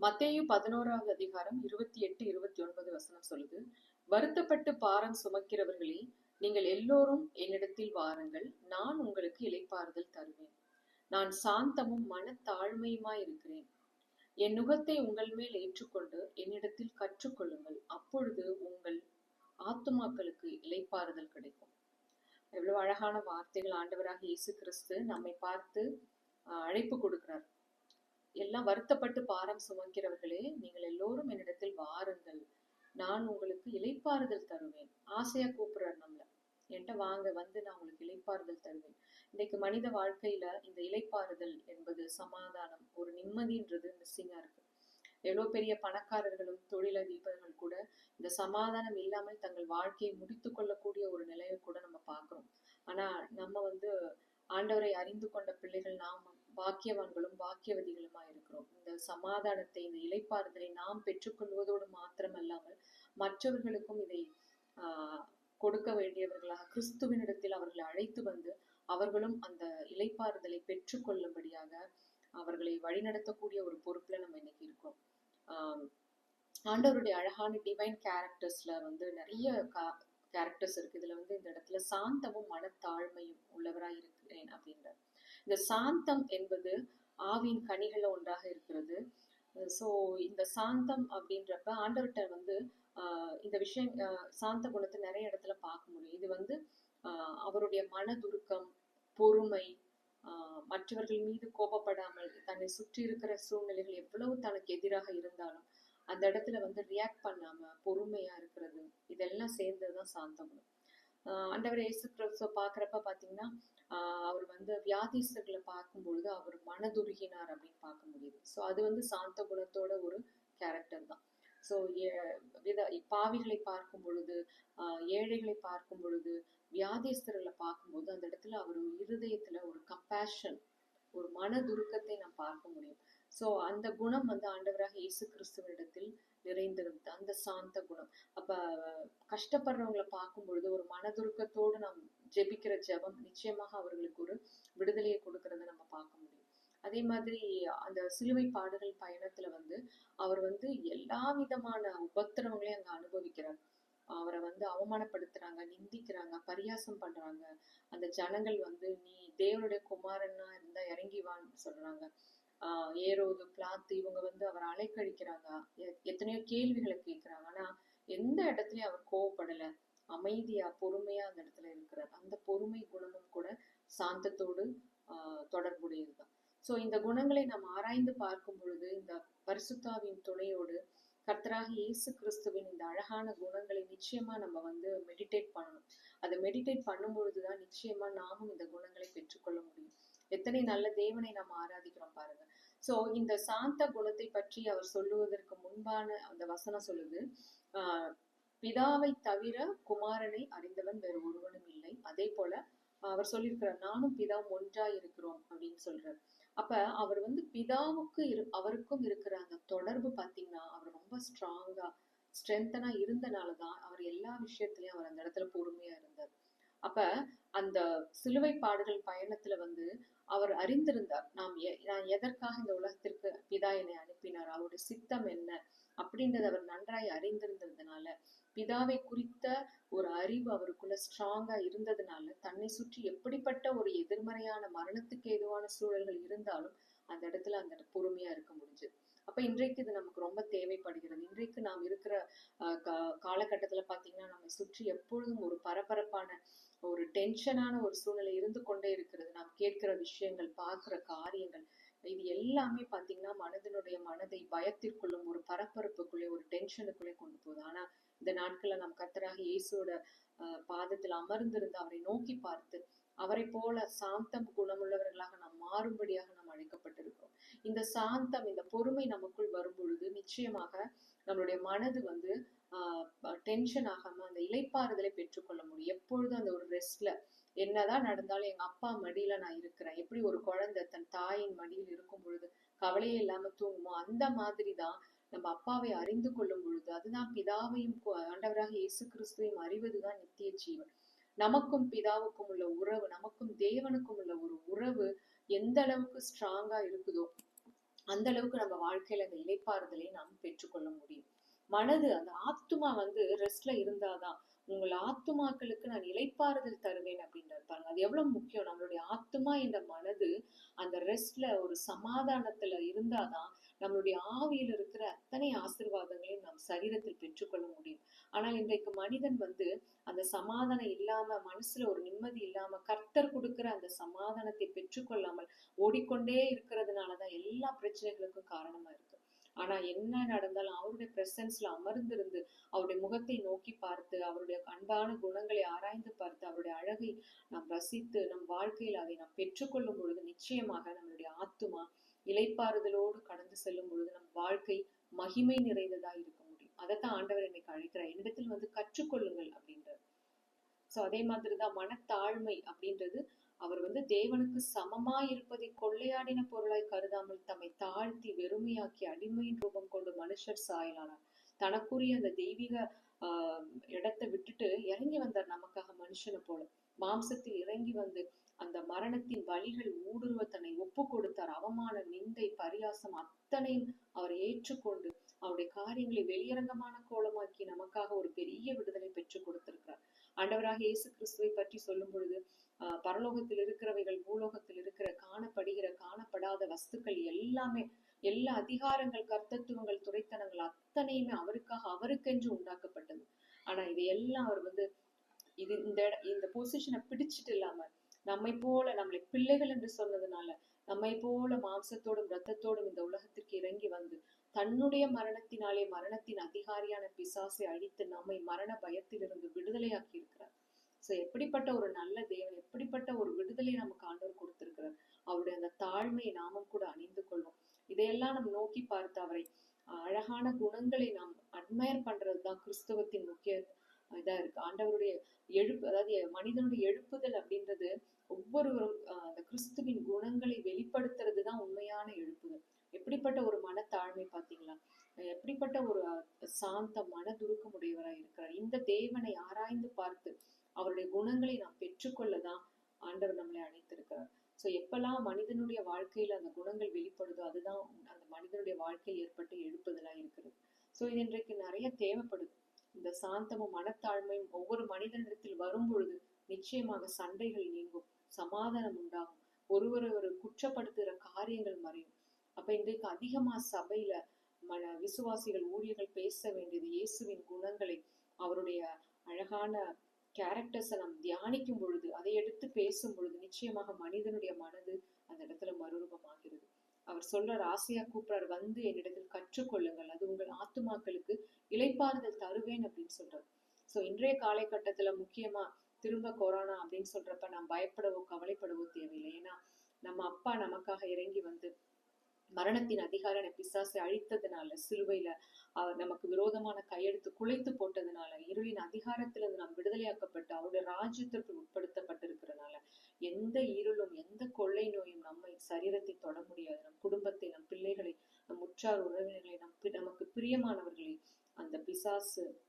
மத்தேயு பதினோராவது அதிகாரம் இருபத்தி எட்டு இருபத்தி ஒன்பது வசனம் சொல்லுது வருத்தப்பட்டு பாரம் சுமக்கிறவர்களே நீங்கள் எல்லோரும் என்னிடத்தில் வாருங்கள் நான் உங்களுக்கு இலைப்பாறுதல் தருவேன். நான் சாந்தமும் மனத்தாழ்மையுமாய் இருக்கிறேன். என் நுகத்தை உங்கள் மேல் ஏற்றுக்கொண்டு என்னிடத்தில் கற்றுக்கொள்ளுங்கள். அப்பொழுது உங்கள் ஆத்துமாக்களுக்கு இலைப்பாறுதல் கிடைக்கும். எவ்வளவு அழகான வார்த்தைகள் ஆண்டவராக இயேசு கிறிஸ்து நம்மை பார்த்து அழைப்பு கொடுக்கிறார். எல்லாம் வருத்தப்பட்டு பாரம் சுமக்கிறவர்களே நீங்கள் எல்லோரும் என்னிடத்தில் வாருங்கள். நான் உங்களுக்கு இலைப்பாறுதல் தருவேன். ஆசையா கூப்பிடுறார் நம்மள. என்கிட்ட வாங்க வந்து நான் உங்களுக்கு இலைப்பாறுதல் தருவேன். இன்னைக்கு மனித வாழ்க்கையில இந்த இலைப்பாறுதல் என்பது சமாதானம் ஒரு நிம்மதின்றது மிஸ்ஸிங்கா இருக்கு. எவ்வளோ பெரிய பணக்காரர்களும் தொழிலதிபர்கள் கூட இந்த சமாதானம் இல்லாமல் தங்கள் வாழ்க்கையை முடித்து கொள்ளக்கூடிய ஒரு நிலையை கூட நம்ம பார்க்குறோம். ஆனா நம்ம வந்து ஆண்டவரை அறிந்து கொண்ட பிள்ளைகள் நாம் பாக்கியவான்களும் பாக்கியவதிகளுமா இருக்கிறோம். இந்த சமாதானத்தை இந்த இலைப்பாறுதலை நாம் பெற்றுக்கொள்வதோடு மாத்திரமல்லாமல் மற்றவர்களுக்கும் இதை கொடுக்க வேண்டியவர்களாக கிறிஸ்துவினிடத்தில் அவர்களை அழைத்து வந்து அவர்களும் அந்த இலைப்பாறுதலை பெற்றுக்கொள்ளும்படியாக அவர்களை வழிநடத்தக்கூடிய ஒரு பொறுப்புல நம்ம இன்னைக்கு இருக்கோம். ஆஹ் ஆண்டவருடைய அழகான டிவைன் கேரக்டர்ஸ்ல வந்து நிறைய கேரக்டர்ஸ் இருக்கு. இதுல வந்து இந்த இடத்துல சாந்தமும் மனத்தாழ்மையும் உள்ளவராய் இருக்கிறேன் அப்படின்றார். இந்த சாந்தம் என்பது ஆவியின் கனிகளில் ஒன்றாக இருக்கிறது. ஸோ இந்த சாந்தம் அப்படின்றப்ப ஆண்டவர்கிட்ட வந்து இந்த விஷயம் சாந்த குணத்தை நிறைய இடத்துல பார்க்க முடியும். இது வந்து அவருடைய மனதுருக்கம் பொறுமை மற்றவர்கள் மீது கோபப்படாமல் தன்னை சுற்றி இருக்கிற சூழ்நிலைகள் எவ்வளவு தனக்கு எதிராக இருந்தாலும் அந்த இடத்துல வந்து ரியாக்ட் பண்ணாம பொறுமையா இருக்கிறது இதெல்லாம் சேர்ந்ததுதான் சாந்த குணம். அண்டவர் இயேசு கிறிஸ்துவ பாக்குறப்ப பாத்தீங்கன்னா ஆஹ் அவர் வந்து வியாதிஸ்தர்களை பார்க்கும் பொழுது அவர் மனதுருகினார் அப்படின்னு பார்க்க முடியுது. ஸோ அது வந்து சாந்த குணத்தோட ஒரு கேரக்டர் தான். ஸோ வித பாவிகளை பார்க்கும் பொழுது ஆஹ் ஏழைகளை பார்க்கும் பொழுது வியாதிஸ்தர்களை பார்க்கும்போது அந்த இடத்துல அவர் இருதயத்துல ஒரு கம்பேஷன் ஒரு மனதுருக்கத்தை நாம் பார்க்க முடியும். ஸோ அந்த குணம் வந்து ஆண்டவராக இயேசு கிறிஸ்துவனிடத்தில் நிறைந்திருந்தது அந்த சாந்த குணம். அப்ப கஷ்டப்படுறவங்களை பார்க்கும் பொழுது ஒரு மனதுருக்கத்தோடு நாம் ஜெபிக்கிற ஜெபம் நிச்சயமாக அவர்களுக்கு ஒரு விடுதலையை கொடுக்கறத நம்ம பார்க்க முடியும். அதே மாதிரி அந்த சிலுவை பாடுகள் பயணத்துல வந்து அவர் வந்து எல்லா விதமான உபத்திரவங்களையும் அங்க அனுபவிக்கிறார். அவரை வந்து அவமானப்படுத்துறாங்க நிந்திக்கிறாங்க பரியாசம் பண்றாங்க. அந்த ஜனங்கள் வந்து நீ தேவனுடைய குமாரனா இருந்தா இறங்கி வான்னு சொல்றாங்க. ஆஹ் ஏரோது பிளாத்து இவங்க வந்து அவர் அலைக்கழிக்கிறாங்க. எத்தனையோ கேள்விகளை கேட்கிறாங்க. ஆனா எந்த இடத்துலயும் அவர் கோவப்படல. அமைதியா பொறுமையா அந்த இடத்துல இருக்கிறார். அந்த பொறுமை குணமும் கூட சாந்தத்தோடு ஆஹ் தொடர்புடையதுதான் சோ இந்த குணங்களை நாம் ஆராய்ந்து பார்க்கும் பொழுது இந்த பரிசுத்தாவின் துணையோடு கர்த்தராக இயேசு கிறிஸ்துவின் இந்த அழகான குணங்களை நிச்சயமா நம்ம வந்து மெடிடேட் பண்ணணும். அதை மெடிடேட் பண்ணும் பொழுதுதான் நிச்சயமா நாமும் இந்த குணங்களை பெற்றுக்கொள்ள முடியும். எத்தனை நல்ல தேவனை நாம் ஆராதிக்கிறோம் பாருங்க. சோ இந்த சாந்த குணத்தை பற்றி அவர் சொல்லுவதற்கு முன்பான அந்த வசனம் சொல்லுது. ஆஹ் பிதாவை தவிர குமாரனை அறிந்தவன் வேறு ஒருவனும் இல்லை. அதே போல அவர் சொல்லியிருக்கிறார் நானும் பிதாவும் ஒன்றா இருக்கிறோம் அப்படின்னு சொல்றார். அப்ப அவர் வந்து பிதாவுக்கு இரு அவருக்கும் இருக்கிற அந்த தொடர்பு பாத்தீங்கன்னா அவர் ரொம்ப ஸ்ட்ராங்கா ஸ்ட்ரென்தனா இருந்தனாலதான் அவர் எல்லா விஷயத்திலயும் அவர் அந்த இடத்துல பொறுமையா இருந்தார். அப்ப அந்த சிலுவை பாடுகள் பயணத்துல வந்து அவர் அறிந்திருந்தார். நாம் நான் எதற்காக இந்த உலகத்திற்கு பிதா என்னை அனுப்பினார்? அவருடைய சித்தம் என்ன? அப்படின்றத அவர் நன்றாய் அறிந்திருந்ததுனால பிதாவை குறித்த ஒரு அறிவு அவருக்குள்ள ஸ்ட்ராங்கா இருந்ததுனால தன்னை சுற்றி எப்படிப்பட்ட ஒரு எதிர்மறையான மரணத்துக்கு ஏதுவான சூழல்கள் இருந்தாலும் அந்த இடத்துல அந்த பொறுமையா இருக்க முடிஞ்சது. அப்ப இன்றைக்கு இது நமக்கு ரொம்ப தேவைப்படுகிறது. இன்றைக்கு நாம் இருக்கிற ஆஹ் காலகட்டத்துல பாத்தீங்கன்னா நம்மை சுற்றி எப்பொழுதும் ஒரு பரபரப்பான ஒரு டென்ஷனான ஒரு சூழ்நிலை இருந்து கொண்டே இருக்கிறது. நாம் கேட்கிற விஷயங்கள் பார்க்கிற காரியங்கள் இது எல்லாமே பாத்தீங்கன்னா மனதினுடைய மனதை பயத்திற்குள்ளும் ஒரு பரபரப்புக்குள்ளே ஒரு டென்ஷனுக்குள்ளே கொண்டு போகுது. ஆனால் இந்த நாட்களில் நாம் கர்த்தராக இயேசுவோட ஆஹ் பாதத்தில் அமர்ந்திருந்து அவரை நோக்கி பார்த்து அவரை போல சாந்தம் குணமுள்ளவர்களாக நாம் மாறும்படியாக நாம் அழைக்கப்பட்டிருக்கிறோம். இந்த சாந்தம் இந்த பொறுமை நமக்குள் வரும் பொழுது நிச்சயமாக நம்மளுடைய மனது வந்து டென்ஷன் ஆகாம அந்த இலைப்பாறுதலை பெற்றுக்கொள்ள முடியும் எப்பொழுதும் அந்த ஒரு ரெஸ்ட்ல என்னதான் நடந்தாலும் எங்க அப்பா மடியில நான் இருக்கிறேன். எப்படி ஒரு குழந்தை தன் தாயின் மடியில் இருக்கும் பொழுது கவலையே இல்லாம தூங்குமோ அந்த மாதிரி தான் நம்ம அப்பாவை அறிந்து கொள்ளும் பொழுது அதுதான் பிதாவையும் ஆண்டவராக இயேசு கிறிஸ்துவையும் அறிவதுதான் நித்திய ஜீவன். நமக்கும் பிதாவுக்கும் உள்ள உறவு நமக்கும் தேவனுக்கும் உள்ள ஒரு உறவு எந்த அளவுக்கு ஸ்ட்ராங்கா இருக்குதோ அந்த அளவுக்கு நம்ம வாழ்க்கையில அந்த இலைப்பாறுதலை நாம் பெற்றுக்கொள்ள முடியும். மனது அந்த ஆத்துமா வந்து ரெஸ்ட்ல இருந்தாதான் உங்கள் ஆத்துமாக்களுக்கு நான் இலைப்பாறுதல் தருவேன் அப்படின்றது பாருங்க அது எவ்வளவு முக்கியம்? நம்மளுடைய ஆத்துமா என்ற மனது அந்த ரெஸ்ட்ல ஒரு சமாதானத்துல இருந்தாதான் நம்மளுடைய ஆவியில் இருக்கிற அத்தனை ஆசிர்வாதங்களையும் நாம் சரீரத்தில் பெற்றுக்கொள்ள முடியும். ஆனால் இன்றைக்கு மனிதன் வந்து அந்த சமாதானம் இல்லாம மனசுல ஒரு நிம்மதி இல்லாம கர்த்தர் கொடுக்கிற அந்த சமாதானத்தை பெற்றுக்கொள்ளாமல் ஓடிக்கொண்டே இருக்கிறதுனாலதான் எல்லா பிரச்சனைகளுக்கும் காரணமா இருக்கு. ஆனா என்ன நடந்தாலும் அவருடைய பிரசன்ஸ்ல அமர்ந்திருந்து அவருடைய முகத்தை நோக்கி பார்த்து அவருடைய அன்பான குணங்களை ஆராய்ந்து பார்த்து அவருடைய அழகை நாம் ரசித்து நம் வாழ்க்கையில் அதை நாம் பெற்றுக்கொள்ளும் பொழுது நிச்சயமாக நம்மளுடைய ஆத்துமா இலைப்பாறுதலோடு கடந்து செல்லும் பொழுது நம் வாழ்க்கை மகிமை நிறைந்ததா இருக்க முடியும். அதைத்தான் ஆண்டவர் என்னைக்கு அழைக்கிறார். என்னிடத்தில் வந்து கற்றுக்கொள்ளுங்கள் அப்படின்றார். சோ அதே மாதிரிதான் மனத்தாழ்மை அப்படின்றது அவர் வந்து தேவனுக்கு சமமா இருப்பதை கொள்ளையாடின பொருளாய் கருதாமல் தம்மை தாழ்த்தி வெறுமையாக்கி அடிமையின் ரூபம் கொண்டு மனுஷர் சாயலானார். தனக்குரிய அந்த தெய்வீக ஆஹ் இடத்தை விட்டுட்டு இறங்கி வந்தார் நமக்காக மனுஷனை போல. மாம்சத்தில் இறங்கி வந்து அந்த மரணத்தின் வழிகள் ஊடுருவ தன்னை ஒப்பு கொடுத்தார் அவமான நிந்தை பரியாசம் அத்தனையும் அவர் ஏற்றுக்கொண்டு அவருடைய காரியங்களை வெளியரங்கமான கோலமாக்கி நமக்காக ஒரு பெரிய விடுதலை பெற்று கொடுத்திருக்கிறார். ஆண்டவராக இயேசு கிறிஸ்துவை பற்றி சொல்லும் பொழுது ஆஹ் பரலோகத்தில் இருக்கிறவைகள் பூலோகத்தில் இருக்கிற காணப்படுகிற காணப்படாத வஸ்துக்கள் எல்லாமே எல்லா அதிகாரங்கள் கர்த்தத்துவங்கள் துறைத்தனங்கள் அத்தனையுமே அவருக்காக அவருக்கென்று உண்டாக்கப்பட்டது. ஆனா இதையெல்லாம் அவர் வந்து இது இந்த இந்த பொசிஷனை பிடிச்சிட்டு இல்லாம நம்மை போல நம்மளை பிள்ளைகள் என்று சொன்னதுனால நம்மை போல மாம்சத்தோடும் இரத்தத்தோடும் இந்த உலகத்திற்கு இறங்கி வந்து தன்னுடைய மரணத்தினாலே மரணத்தின் அதிகாரியான பிசாசை அழித்து நம்மை மரண பயத்திலிருந்து விடுதலையாக்கி இருக்கிறார். சோ எப்படிப்பட்ட ஒரு நல்ல தேவன் எப்படிப்பட்ட ஒரு விடுதலை நமக்கு ஆண்டவர் கொடுத்திருக்கிறார். அவருடைய அந்த தாழ்மையை நாமும் கூட அணிந்து கொள்வோம். இதையெல்லாம் நம்ம நோக்கி பார்த்து அவரை அழகான குணங்களை நாம் அட்மயர் பண்றதுதான் கிறிஸ்தவத்தின் முக்கிய இதா இருக்கு. ஆண்டவருடைய எழுப்பு அதாவது மனிதனுடைய ஒவ்வொருவரும் அந்த கிறிஸ்துவின் குணங்களை வெளிப்படுத்துறது தான் உண்மையான எழுப்புதல். எப்படிப்பட்ட ஒரு மனத்தாழ்மை பாத்தீங்களா எப்படிப்பட்ட ஒரு சாந்த மனதுருக்கம் உடையவராய் இருக்கிறார். இந்த தேவனை ஆராய்ந்து பார்த்து அவருடைய குணங்களை நாம் பெற்றுக்கொள்ளதான் ஆண்டவர் நம்மளை அழைத்திருக்கிறார் சோ எப்பெல்லாம் மனிதனுடைய வாழ்க்கையில அந்த குணங்கள் வெளிப்படுதோ அதுதான் அந்த மனிதனுடைய வாழ்க்கையில் ஏற்பட்டு எழுப்புதலா இருக்கிறது. சோ இது இன்றைக்கு நிறைய தேவைப்படுது. இந்த சாந்தமும் மனத்தாழ்மையும் ஒவ்வொரு மனிதனிடத்தில் வரும் பொழுது நிச்சயமாக சண்டைகள் நீங்கும். சமாதானம் உண்டாகும். ஒருவரை ஒரு குற்றப்படுத்துகிற காரியங்கள் மறையும். அப்ப இன்றைக்கு அதிகமா சபையில மன விசுவாசிகள் ஊழியர்கள் பேச வேண்டியது இயேசுவின் குணங்களை அவருடைய அழகான கேரக்டர்ஸை நாம் தியானிக்கும் பொழுது அதை எடுத்து பேசும் பொழுது நிச்சயமாக மனிதனுடைய மனது அந்த இடத்துல மறுரூபமாகிறது. அவர் சொல்றார் ஆசையா கூப்பிடுறார் வந்து என்னிடத்தில் கற்றுக்கொள்ளுங்கள். அது உங்கள் ஆத்துமாக்களுக்கு இளைப்பாறுதல் தருவேன் அப்படின்னு சொல்றார். சோ இன்றைய காலகட்டத்துல முக்கியமா திரும்ப கொரோனா அப்படின்னு சொல்றப்ப நாம் பயப்படவோ கவலைப்படவோ தேவையில்லை. ஏன்னா நம்ம அப்பா நமக்காக இறங்கி வந்து மரணத்தின் அதிகார பிசாசை அழித்ததுனால சிலுவையில அவர் நமக்கு விரோதமான கையெழுத்து குலைத்து போட்டதுனால இருளின் அதிகாரத்திலிருந்து நாம் விடுதலையாக்கப்பட்டு அவருடைய ராஜ்யத்திற்கு உட்படுத்தப்பட்டிருக்கிறதுனால எந்த இருளும் எந்த கொள்ளை நோயும் நம்மை சரீரத்தை தொட முடியாது. நம் குடும்பத்தை நம் பிள்ளைகளை நம் உற்றார் உறவினர்களை நம் பி- நமக்கு பிரியமானவர்களை அந்த பிசாசு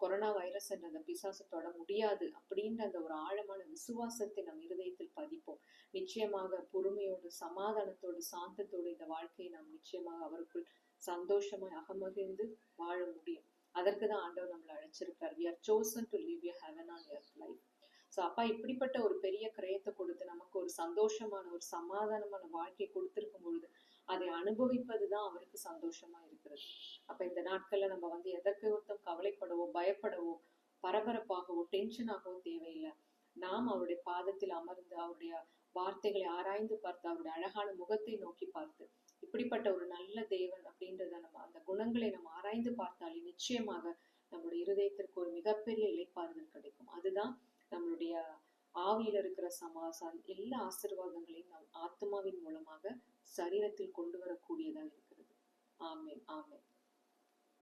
கொரோனா வைரஸ் என்ற அந்த பிசாசு தொட முடியாது அப்படின்ற அந்த ஒரு ஆழமான விசுவாசத்தை நம் இருதயத்தில் பதிப்போம். நிச்சயமாக பொறுமையோடு சமாதானத்தோடு சாந்தத்தோடு இந்த வாழ்க்கையை நாம் நிச்சயமாக அவருக்குள் சந்தோஷமாய் அகமகிழ்ந்து வாழ முடியும். அதற்கு தான் ஆண்டவர் நம்மளை அழைச்சிருக்கார். We are chosen to live you heaven on earth life so அப்பா இப்படிப்பட்ட ஒரு பெரிய கிரயத்தை கொடுத்து நமக்கு ஒரு சந்தோஷமான ஒரு சமாதானமான வாழ்க்கையை கொடுத்துருக்கும் பொழுது அதை அனுபவிப்பது தான் அவருக்கு சந்தோஷமா இருக்கிறது. அப்ப இந்த நாட்கள்ல நம்ம வந்து எதற்கு ஒருத்தம் கவலைப்படவோ பயப்படவோ பரபரப்பாகவோ டென்ஷனாகவோ தேவையில்லை. நாம் அவருடைய பாதத்தில் அமர்ந்து அவருடைய வார்த்தைகளை ஆராய்ந்து பார்த்து அவருடைய அழகான முகத்தை நோக்கி பார்த்து இப்படிப்பட்ட ஒரு நல்ல தேவன் அப்படின்றத நம்ம அந்த குணங்களை நம்ம ஆராய்ந்து பார்த்தாலே நிச்சயமாக நம்முடைய இருதயத்திற்கு ஒரு மிகப்பெரிய இலைப்பாறுதல் கிடைக்கும். அதுதான் நம்மளுடைய ஆவியில் இருக்கிற சமாசான் எல்லா ஆசீர்வாதங்களையும் நம் ஆத்மாவின் மூலமாக சரீரத்தில் கொண்டு வரக்கூடியதாக இருக்கிறது. ஆமேன் ஆமேன்.